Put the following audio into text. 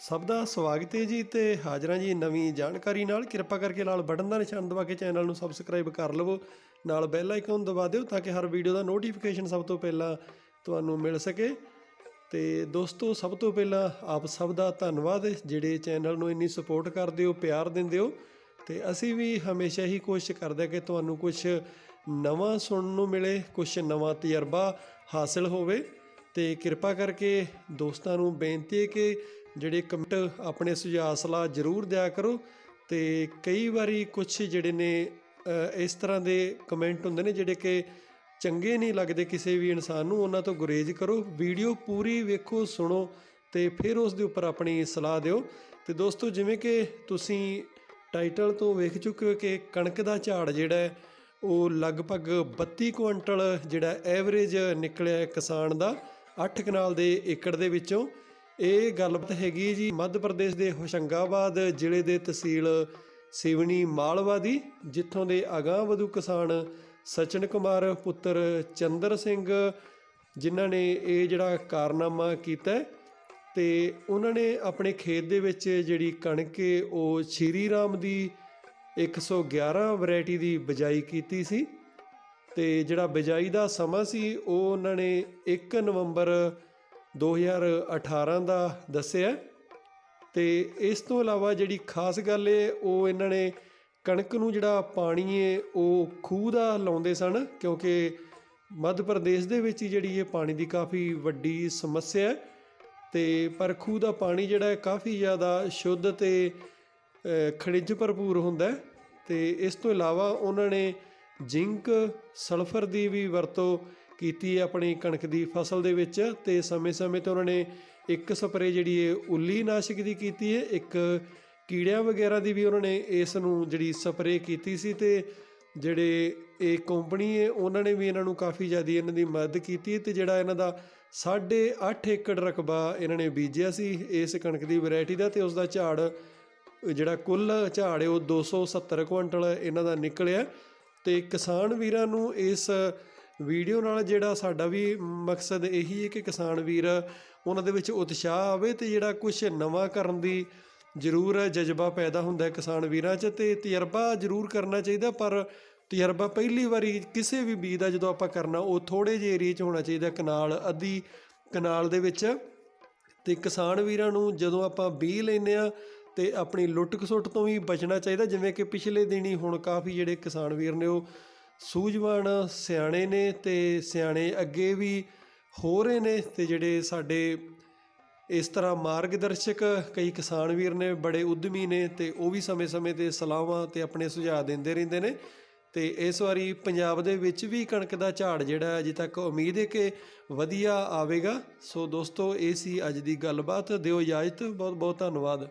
ਸਭ ਦਾ ਸਵਾਗਤ ਹੈ ਜੀ ਤੇ ਹਾਜ਼ਰਾਂ ਜੀ ਨਵੀਂ ਜਾਣਕਾਰੀ ਨਾਲ। ਕਿਰਪਾ ਕਰਕੇ ਲਾਲ ਬਟਨ ਦਾ ਨਿਸ਼ਾਨ ਦਬਾ ਕੇ ਚੈਨਲ ਨੂੰ ਸਬਸਕ੍ਰਾਈਬ ਕਰ ਲਵੋ। ਨਾਲ ਬੈਲ ਆਈਕਨ ਦਬਾ ਦਿਓ ਤਾਂ ਕਿ ਹਰ ਵੀਡੀਓ ਦਾ ਨੋਟੀਫਿਕੇਸ਼ਨ ਸਭ ਤੋਂ ਪਹਿਲਾਂ ਤੁਹਾਨੂੰ ਮਿਲ ਸਕੇ। ਤੇ ਦੋਸਤੋ, ਸਭ ਤੋਂ ਪਹਿਲਾਂ ਆਪ ਸਭ ਦਾ ਧੰਨਵਾਦ। ਜਿਹੜੇ ਚੈਨਲ ਨੂੰ ਇੰਨੀ ਸਪੋਰਟ ਕਰਦੇ ਹੋ, ਪਿਆਰ ਦਿੰਦੇ ਹੋ, ਤੇ ਅਸੀਂ ਵੀ ਹਮੇਸ਼ਾ ਹੀ ਕੋਸ਼ਿਸ਼ ਕਰਦੇ ਕਿ ਤੁਹਾਨੂੰ ਕੁਝ ਨਵਾਂ ਸੁਣਨ ਨੂੰ ਮਿਲੇ ਕੁਝ ਨਵਾਂ ਤਜਰਬਾ ਹਾਸਲ ਹੋਵੇ। ਤੇ ਕਿਰਪਾ ਕਰਕੇ ਦੋਸਤਾਂ ਨੂੰ ਬੇਨਤੀ ਹੈ ਕਿ ਜਿਹੜੇ ਕਮੈਂਟ ਆਪਣੇ ਸੁਝਾਅ, ਸਲਾਹ ਜ਼ਰੂਰ ਦਿਆ ਕਰੋ ਤੇ ਕਈ ਵਾਰੀ ਕੁਝ ਜਿਹੜੇ ਨੇ ਇਸ ਤਰ੍ਹਾਂ ਦੇ ਕਮੈਂਟ ਹੁੰਦੇ ਨੇ ਜਿਹੜੇ ਕਿ ਚੰਗੇ ਨਹੀਂ ਲੱਗਦੇ ਕਿਸੇ ਵੀ ਇਨਸਾਨ ਨੂੰ, ਉਹਨਾਂ ਤੋਂ ਗੁਰੇਜ਼ ਕਰੋ, ਵੀਡੀਓ ਪੂਰੀ ਵੇਖੋ, ਸੁਣੋ ਤੇ ਫਿਰ ਉਸ ਦੇ ਉੱਪਰ ਆਪਣੀ ਸਲਾਹ ਦਿਓ। ਤੇ ਦੋਸਤੋ, ਜਿਵੇਂ ਕਿ ਤੁਸੀਂ ਟਾਈਟਲ ਤੋਂ ਵੇਖ ਚੁੱਕੇ ਹੋ ਕਿ ਕਣਕ ਦਾ ਝਾੜ ਜਿਹੜਾ ਹੈ, ਉਹ ਲਗਭਗ 32 ਕੁਇੰਟਲ ਜਿਹੜਾ ਐਵਰੇਜ ਨਿਕਲਿਆ ਕਿਸਾਨ ਦਾ 8 ਕਨਾਲ ਦੇ ਏਕੜ ਦੇ ਵਿੱਚੋਂ। ਇਹ ਗੱਲਬਾਤ ਹੈਗੀ ਜੀ ਮੱਧ ਪ੍ਰਦੇਸ਼ ਦੇ ਹੋਸ਼ੰਗਾਬਾਦ ਜ਼ਿਲ੍ਹੇ ਦੇ ਤਹਿਸੀਲ ਸਿਵਨੀ ਮਾਲਵਾ ਦੀ, ਜਿੱਥੋਂ ਦੇ ਅਗਾਂਹ ਵਧੂ ਕਿਸਾਨ ਸਚਨ ਕੁਮਾਰ, ਪੁੱਤਰ ਚੰਦਰ ਸਿੰਘ, ਜਿਨ੍ਹਾਂ ਨੇ ਇਹ ਜਿਹੜਾ ਕਾਰਨਾਮਾ ਕੀਤਾ ਹੈ ਤੇ ਉਹਨਾਂ ਨੇ ਆਪਣੇ ਖੇਤ ਦੇ ਵਿੱਚ ਜਿਹੜੀ ਕਣਕ ਹੈ, ਉਹ ਸ਼੍ਰੀ ਰਾਮ ਦੀ 111 ਵੈਰਾਈਟੀ ਦੀ ਬਿਜਾਈ ਕੀਤੀ ਸੀ ਤੇ ਜਿਹੜਾ ਬਿਜਾਈ ਦਾ ਸਮਾਂ ਸੀ, ਉਹ ਉਹਨਾਂ ਨੇ 1 ਨਵੰਬਰ 2018 ਦਾ ਦੱਸਿਆ ਤੇ ਇਸ ਤੋਂ ਇਲਾਵਾ ਜਿਹੜੀ ਖਾਸ ਗੱਲ ਹੈ ਉਹ ਇਹਨਾਂ ਨੇ ਕਣਕ ਨੂੰ ਜਿਹੜਾ ਪਾਣੀ ਹੈ ਉਹ ਖੂਹ ਦਾ ਲਾਉਂਦੇ ਸਨ, ਕਿਉਂਕਿ ਮੱਧ ਪ੍ਰਦੇਸ਼ ਦੇ ਵਿੱਚ ਹੀ ਜਿਹੜੀ ਇਹ ਪਾਣੀ ਦੀ ਕਾਫੀ ਵੱਡੀ ਸਮੱਸਿਆ ਹੈ। ਤੇ ਪਰ ਖੂਹ ਦਾ ਪਾਣੀ ਜਿਹੜਾ ਹੈ, ਕਾਫੀ ਜ਼ਿਆਦਾ ਸ਼ੁੱਧ ਤੇ ਖਣਿਜ ਭਰਪੂਰ ਹੁੰਦਾ ਹੈ। ਤੇ ਇਸ ਤੋਂ ਇਲਾਵਾ ਉਹਨਾਂ ਨੇ ਜ਼ਿੰਕ, ਸਲਫਰ ਦੀ ਵੀ ਵਰਤੋਂ ਕੀਤੀ ਹੈ ਆਪਣੀ ਕਣਕ ਦੀ ਫਸਲ ਦੇ ਵਿੱਚ ਤੇ ਸਮੇਂ-ਸਮੇਂ ਤੇ ਉਹਨਾਂ ਨੇ ਇੱਕ ਸਪਰੇ ਜਿਹੜੀ ਹੈ ਉੱਲੀ ਨਾਸ਼ਕ ਦੀ ਕੀਤੀ ਹੈ, ਇੱਕ ਕੀੜਿਆਂ ਵਗੈਰਾ ਦੀ ਵੀ ਉਹਨਾਂ ਨੇ ਇਸ ਨੂੰ ਜਿਹੜੀ ਸਪਰੇ ਕੀਤੀ ਸੀ ਤੇ ਜਿਹੜੇ ਇਹ ਕੰਪਨੀ ਹੈ, ਉਹਨਾਂ ਨੇ ਵੀ ਇਹਨਾਂ ਨੂੰ ਕਾਫੀ ਜ਼ਿਆਦਾ ਇਹਨਾਂ ਦੀ ਮਦਦ ਕੀਤੀ ਹੈ ਤੇ ਜਿਹੜਾ ਇਹਨਾਂ ਦਾ 8.5 ਏਕੜ ਰਕਬਾ ਇਹਨਾਂ ਨੇ ਬੀਜਿਆ ਸੀ ਇਸ ਕਣਕ ਦੀ ਵੈਰਾਈਟੀ ਦਾ ਤੇ ਉਸ ਦਾ ਝਾੜ, ਜਿਹੜਾ ਕੁੱਲ ਝਾੜ ਹੈ ਉਹ 270 ਕੁਇੰਟਲ ਇਹਨਾਂ ਦਾ ਨਿਕਲਿਆ ਤੇ ਕਿਸਾਨ ਵੀਰਾਂ ਨੂੰ ਇਸ ਵੀਡੀਓ ਨਾਲ ਜਿਹੜਾ ਸਾਡਾ ਵੀ ਮਕਸਦ ਇਹੀ ਹੈ ਕਿ ਕਿਸਾਨ ਵੀਰ ਉਹਨਾਂ ਦੇ ਵਿੱਚ ਉਤਸ਼ਾਹ ਆਵੇ ਤੇ ਜਿਹੜਾ ਕੁਝ ਨਵਾਂ ਕਰਨ ਦੀ ਜ਼ਰੂਰ ਜਜ਼ਬਾ ਪੈਦਾ ਹੁੰਦਾ ਕਿਸਾਨ ਵੀਰਾਂ 'ਚ ਤੇ ਤਜਰਬਾ ਜ਼ਰੂਰ ਕਰਨਾ ਚਾਹੀਦਾ, ਪਰ ਤਜਰਬਾ ਪਹਿਲੀ ਵਾਰੀ ਕਿਸੇ ਵੀ ਬੀਜ ਦਾ ਜਦੋਂ ਆਪਾਂ ਕਰਨਾ, ਉਹ ਥੋੜੇ ਜਿਹੇ ਏਰੀਏ 'ਚ ਹੋਣਾ ਚਾਹੀਦਾ, ਕਨਾਲ, ਅੱਧੀ ਕਨਾਲ ਦੇ ਵਿੱਚ। ਤੇ ਕਿਸਾਨ ਵੀਰਾਂ ਨੂੰ ਜਦੋਂ ਆਪਾਂ ਬੀਜ ਲੈਂਦੇ ਆ ਤੇ ਆਪਣੀ ਲੁੱਟ ਖਸੁੱਟ ਤੋਂ ਵੀ ਬਚਣਾ ਚਾਹੀਦਾ, ਜਿਵੇਂ ਕਿ ਪਿਛਲੇ ਦਿਨੀ ਹੁਣ ਕਾਫੀ ਜਿਹੜੇ ਕਿਸਾਨ ਵੀਰ ਨੇ ਉਹ ਸੂਝਵਾਨ ਸਿਆਣੇ ਨੇ ਤੇ ਸਿਆਣੇ ਅੱਗੇ ਵੀ ਹੋ ਰਹੇ ਨੇ ਤੇ ਜਿਹੜੇ ਸਾਡੇ ਇਸ ਤਰ੍ਹਾਂ ਮਾਰਗਦਰਸ਼ਕ ਕਈ ਕਿਸਾਨ ਵੀਰ ਨੇ ਬੜੇ ਉਦਮੀ ਨੇ ਤੇ ਉਹ ਵੀ ਸਮੇਂ-ਸਮੇਂ ਤੇ ਸਲਾਹਾਂ ਤੇ ਆਪਣੇ ਸੁਝਾਅ ਦਿੰਦੇ ਰਹਿੰਦੇ ਨੇ ਤੇ ਇਸ ਵਾਰੀ ਪੰਜਾਬ ਦੇ ਵਿੱਚ ਵੀ ਕਣਕ ਦਾ ਝਾੜ ਜਿਹੜਾ ਅਜੇ ਤੱਕ ਉਮੀਦ ਹੈ ਕਿ ਵਧੀਆ ਆਵੇਗਾ। ਸੋ ਦੋਸਤੋ, ਇਹ ਸੀ ਅੱਜ ਦੀ ਗੱਲਬਾਤ। ਦਿਓ ਇਜਾਜ਼ਤ। ਬਹੁਤ ਬਹੁਤ ਧੰਨਵਾਦ।